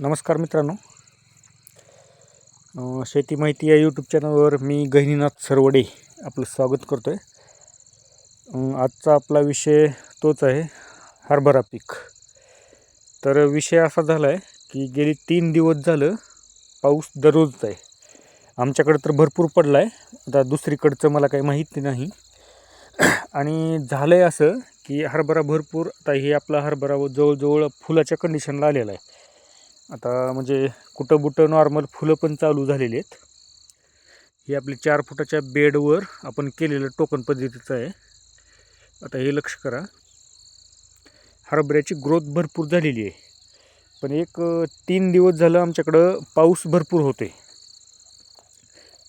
नमस्कार मित्रांनो. शेती माहिती या यूट्यूब चॅनलवर मी गहिनीनाथ सरवडे आपलं स्वागत करतो आहे आजचा आपला विषय तोच आहे हरभरा पीक. तर विषय असा झाला आहे की गेली तीन दिवस झालं पाऊस दररोजच आहे. आमच्याकडं तर भरपूर पडला आहे आता दुसरीकडचं मला काही माहिती नाही. आणि झालं आहे असं की हरभरा भरपूर आता हे आपला हरभरा जवळजवळ फुलाच्या कंडिशनला आलेला आहे. आता म्हणजे कुठं बुटं नॉर्मल फुलं पण चालू झालेली आहेत. ही आपली चार फुटाच्या बेडवर आपण केलेलं टोकन पद्धतीचं आहे. आता हे लक्ष करा. हरभऱ्याची ग्रोथ भरपूर झालेली आहे. पण एक तीन दिवस झालं आमच्याकडं पाऊस भरपूर होते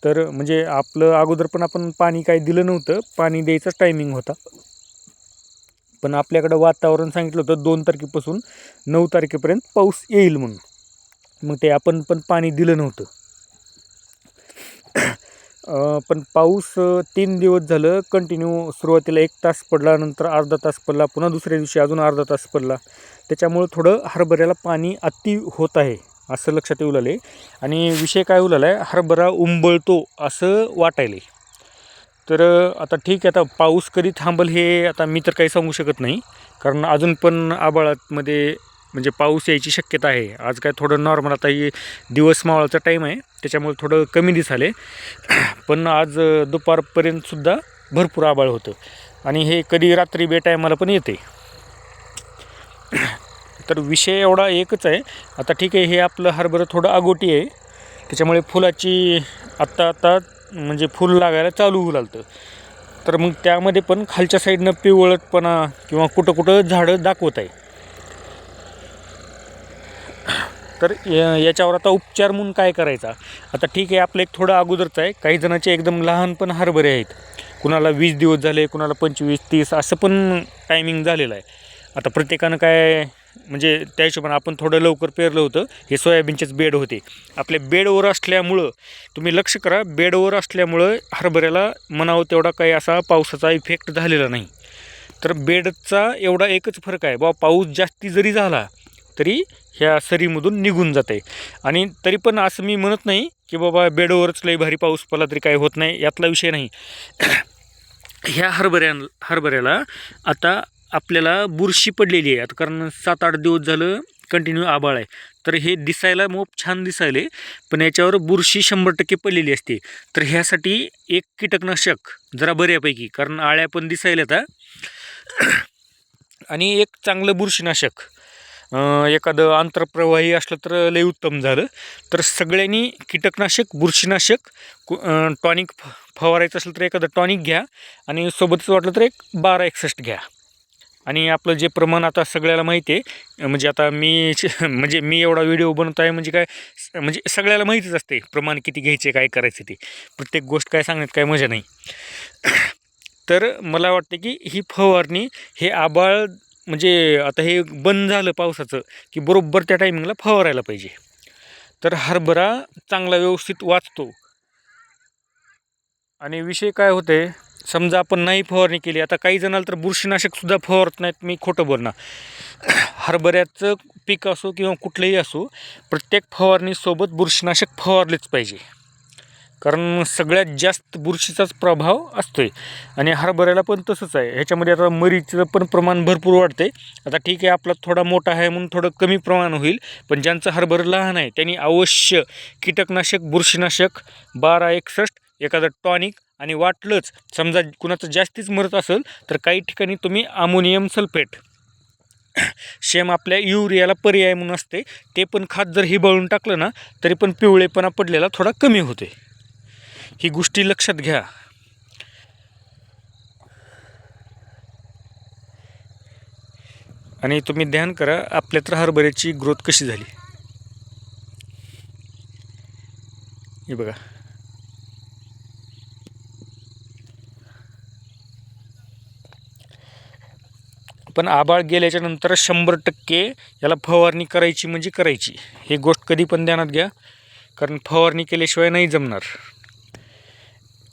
तर म्हणजे आपलं अगोदर पण आपण पाणी काही दिलं नव्हतं. पाणी द्यायचाच टायमिंग होता. पण आपल्याकडं वातावरण सांगितलं होतं दोन तारखेपासून नऊ तारखेपर्यंत पाऊस येईल म्हणून. मग ते आपण पण पाणी दिलं नव्हतं. पण पाऊस तीन दिवस झालं कंटिन्यू सुरुवातीला एक तास पडला नंतर अर्धा तास पडला पुन्हा दुसऱ्या दिवशी अजून अर्धा तास पडला. त्याच्यामुळं थोडं हरभऱ्याला पाणी अति होत आहे असं लक्षात येऊ लागले. आणि विषय काय होऊ लागला आहे हरभरा उंबळतो असं वाटायले. तर आता ठीक आहे आता पाऊस कधी थांबल हे आता मी तर काही सांगू शकत नाही. कारण अजून पण आबाळातमध्ये म्हणजे पाऊस यायची शक्यता आहे. आज काय थोडं नॉर्मल आता ही दिवस मावळाचा टाईम आहे. त्याच्यामुळे थोडं कमी दिसाले. पण आज दुपारपर्यंतसुद्धा भरपूर आबाळ होतं. आणि हे कधी रात्री बे टायमाला पण येते. तर विषय एवढा एकच आहे. आता ठीक आहे हे आपलं हरभरं थोडं आगोटी आहे. त्याच्यामुळे फुलाची आत्ता आत्ता म्हणजे फुल लागायला चालू होऊ लागतं. तर मग त्यामध्ये पण खालच्या साईडनं पिवळटपणा किंवा कुठं कुठं झाडं दाखवत आहे. तर या- याच्यावर आता उपचार म्हणून काय करायचा? आता ठीक आहे आपलं एक थोडं अगोदरचं आहे. काही जणांचे एकदम लहान पण हरभरे आहेत. कुणाला वीस दिवस झाले कुणाला पंचवीस तीस असं पण टायमिंग झालेलं आहे. आता प्रत्येकानं काय म्हणजे त्या हिशोबाने आपण थोडं लवकर पेरलं होतं. हे सोयाबीनचेच बेड होते. आपल्या बेडवर असल्यामुळं तुम्ही लक्ष करा बेडवर असल्यामुळं हरभऱ्याला म्हणावं तेवढा काही असा पावसाचा इफेक्ट झालेला नाही. तर बेडचा एवढा एकच फरक आहे. बा पाऊस जास्ती जरी झाला तरी ह्या सरीमधून निघून जाते. आणि तरी पण असं मी म्हणत नाही की बाबा बेडवरच लई भारी पाऊस पडला तरी काही होत नाही यातला विषय नाही. ह्या हरभऱ्या हरभऱ्याला आता आपल्याला बुरशी पडलेली आहे. आता कारण सात आठ दिवस झालं कंटिन्यू आबाळ आहे. तर हे दिसायला मोप छान दिसायले पण याच्यावर बुरशी शंभर टक्के पडलेली असते. तर ह्यासाठी एक कीटकनाशक जरा बऱ्यापैकी कारण आळ्या पण दिसायला आता आणि एक चांगलं बुरशीनाशक. एखादं आंतरप्रवाही असलं तर लई उत्तम झालं. तर सगळ्यांनी कीटकनाशक बुरशीनाशक टॉनिक फ फवारायचं असेल तर एखादं टॉनिक घ्या आणि सोबतच वाटलं तर एक बारा एकसष्ट घ्या. आणि आपलं जे प्रमाण आता सगळ्याला माहिती आहे म्हणजे आता मी म्हणजे मी एवढा व्हिडिओ बनवत आहे म्हणजे काय स- म्हणजे सगळ्याला माहितीच असते प्रमाण किती घ्यायचे काय करायचे ते. प्रत्येक गोष्ट काय सांगण्यात काय मजा नाही. तर मला वाटते की ही फवारणी हे आबाळ म्हणजे आता हे बंद झालं पावसाचं की बरोबर त्या टायमिंगला फवारायला पाहिजे. तर हरभरा चांगला व्यवस्थित वाचतो. आणि विषय काय होते समजा आपण नाही फवारणी केली आता काही जणाला तर बुरशीनाशकसुद्धा फवारत नाहीत मी खोटं बोलणार. हरभऱ्याचं पीक असो किंवा कुठलंही असो प्रत्येक फवारणीसोबत बुरशीनाशक फवारलेच पाहिजे. कारण सगळ्यात जास्त बुरशीचाच प्रभाव असतोय. आणि हरभऱ्याला पण तसंच आहे. ह्याच्यामध्ये आता मरीचं पण प्रमाण भरपूर वाढते आता ठीक आहे आपला थोडा मोठा आहे म्हणून थोडं कमी प्रमाण होईल. पण ज्यांचं हरभरं लहान आहे त्यांनी अवश्य कीटकनाशक बुरशीनाशक बारा एकसष्ट एखादं टॉनिक आणि वाटलंच समजा कुणाचं जास्तीच मरत असेल तर काही ठिकाणी तुम्ही अमोनियम सल्फेट शेम आपल्या युरियाला पर्याय म्हणून असते. ते पण खात जर हिबाळून टाकलं ना तरी पण पिवळेपणा पडलेला थोडा कमी होते ही गोष्टी लक्षात घ्या. आणि तुम्ही ध्यान करा आपल्या तर हरभऱ्याची ग्रोथ कशी झाली? हे बघा. पण आबाळ गेल्याच्यानंतर शंभर टक्के याला फवारणी करायची म्हणजे करायची. ही गोष्ट कधी पण ध्यानात घ्या. कारण फवारणी केल्याशिवाय नाही जमणार.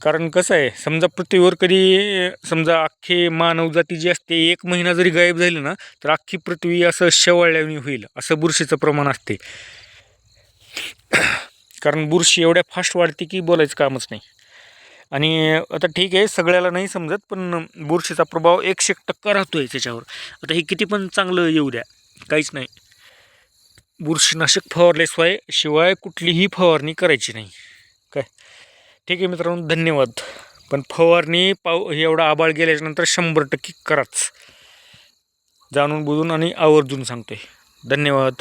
कारण कसं आहे समजा पृथ्वीवर कधी समजा अख्खी मानवजाती जी असते एक महिना जरी गायब झाली ना तर अख्खी पृथ्वी असं शेवाळल्याने होईल असं बुरशीचं प्रमाण असते. कारण बुरशी एवढ्या फास्ट वाढते की बोलायचं कामच नाही. आणि आता ठीक आहे सगळ्याला नाही समजत पण बुरशीचा प्रभाव एकशे एक टक्का राहतो आहे त्याच्यावर. आता हे किती पण चांगलं येऊ द्या काहीच नाही. बुरशीनाशक फवारल्याशिवाय शिवाय कुठलीही फवारणी करायची नाही. काय? ठीक आहे मित्रांनो धन्यवाद. पण फवारणी पाव हे एवढा आबाळ गेल्याच्यानंतर शंभर टक्के कराच. जाणून बुजून आणि आवर्जून सांगतोय. धन्यवाद.